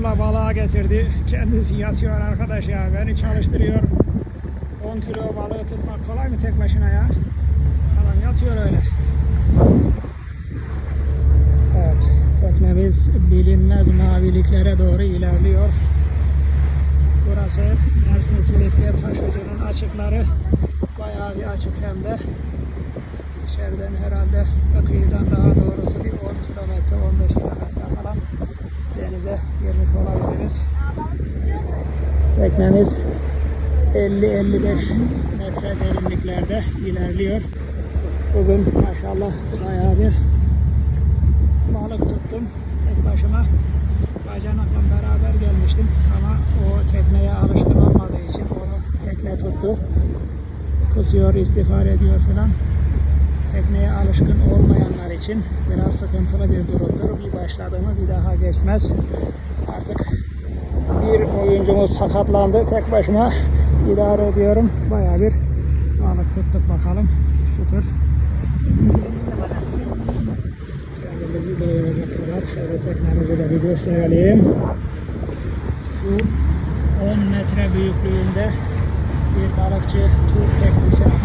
zorla balığa getirdi. Kendisi yatıyor arkadaş ya. Beni çalıştırıyor. 10 kilo balığı tutmak kolay mı tek başına ya? Adam yatıyor öyle. Evet. Teknemiz bilinmez maviliklere doğru ilerliyor. Burası Mersin Silifke taşıcının açıkları. Bayağı bir açık hem de. İçeriden herhalde kıyıdan daha doğrusu bir 10 kilometre 15 kilometre falan denize girmiş olabiliriz. Teknemiz 50-55 metre derinliklerde ilerliyor. Bugün maşallah bayağı bir balık tuttum tek başıma. Bacanakla beraber gelmiştim ama o tekneye alışkın olmadığı için onu tekne tuttu. Kısıyor, istifade ediyor filan. Tekneye alışkın olmayanlar için biraz sıkıntılı bir durumdur. Bir başladı mı bir daha geçmez. Artık bir oyuncumuz sakatlandı. Tek başıma idare ediyorum. Bayağı bir balık tuttuk bakalım. Şükür. Kendimizi doyuracak kadar şöyle teknemizi de bir gösterelim. Bu 10 metre büyüklüğünde bir balıkçı tur teknesi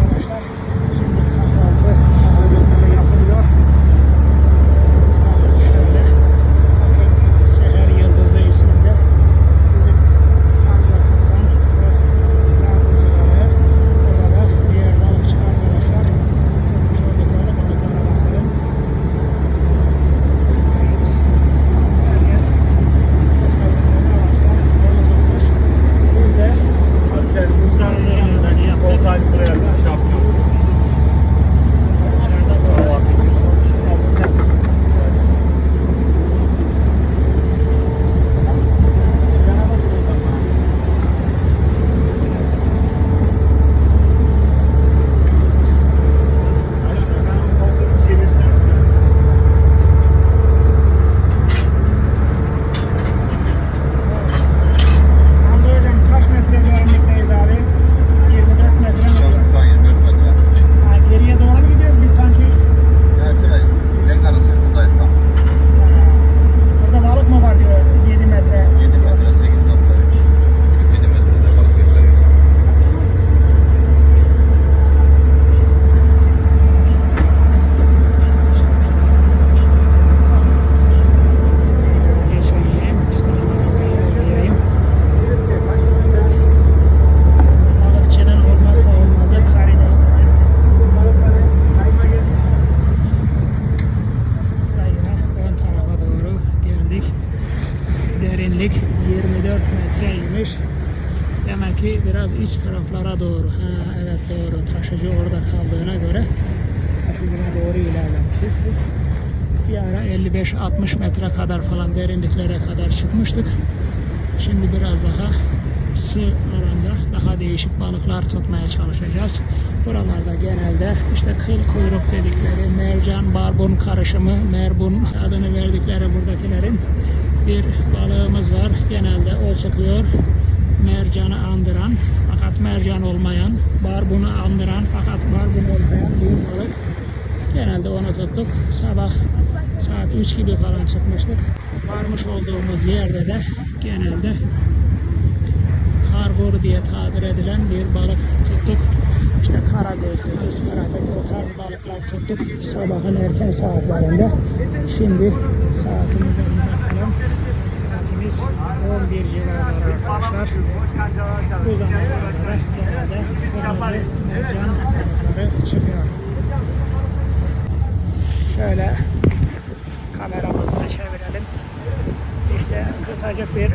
Derinlik 24 metreymiş. Demek ki biraz iç taraflara doğru. Ha evet doğru. Taşıcı orada kaldığına göre taşıcına doğru ilerlemişiz. Bir ara 55-60 metre kadar falan derinliklere kadar çıkmıştık. Şimdi biraz daha sığ alanda daha değişik balıklar tutmaya çalışacağız. Buralarda genelde işte kıl kuyruk dedikleri mercan barbun karışımı, merbun adını verdikleri buradakilerin bir balığımız var. Genelde o çıkıyor. Mercanı andıran fakat mercan olmayan, barbunu andıran fakat barbun olmayan bir balık. Genelde onu tuttuk. Sabah saat 3 gibi falan çıkmıştık. Varmış olduğumuz yerde de genelde karbur diye tabir edilen bir balık tuttuk. İşte karagözlü, ısparadık o tarz balıklar tuttuk sabahın erken saatlerinde. Şimdi bir bakalım. Saatimiz 11 civarları arkadaşlar. Bu zamanlarda genelde kırmızı mercan çıkıyor. Şöyle kameramızı da çevirelim. İşte kısacık bir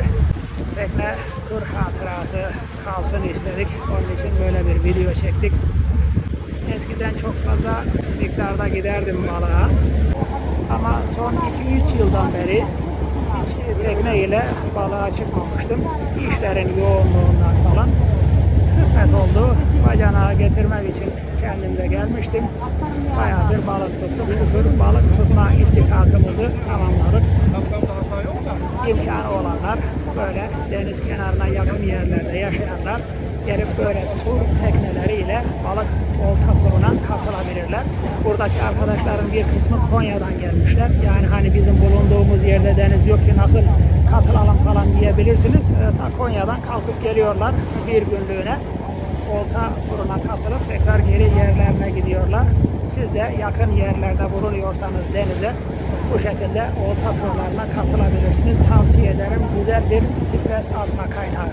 tekne tur hatırası kalsın istedik. Onun için böyle bir video çektik. Eskiden çok fazla miktarda giderdim balığa. Ama son 2-3 yıldan beri tekne ile balığa çıkmamıştım. İşlerin yoğunluğundan falan. Kısmet oldu. Bacanağı getirmek için kendim de gelmiştim. Bayağı bir balık tuttuk. Şükür balık tutma istikakımızı tamamladık. İmkanı olanlar böyle deniz kenarına yakın yerlerde yaşayanlar gelip böyle tur tekneleriyle balık olta turuna katılabilirler. Buradaki arkadaşların bir kısmı Konya'dan gelmişler. Yani hani bizim bulunduğumuz yerde deniz yok ki nasıl katılalım falan katılabilirsiniz. E, ta Konya'dan kalkıp geliyorlar bir günlüğüne. Olta turuna katılıp tekrar geri yerlerine gidiyorlar. Siz de yakın yerlerde bulunuyorsanız denize bu şekilde olta turlarına katılabilirsiniz. Tavsiye ederim. Güzel bir stres atma kaynağı.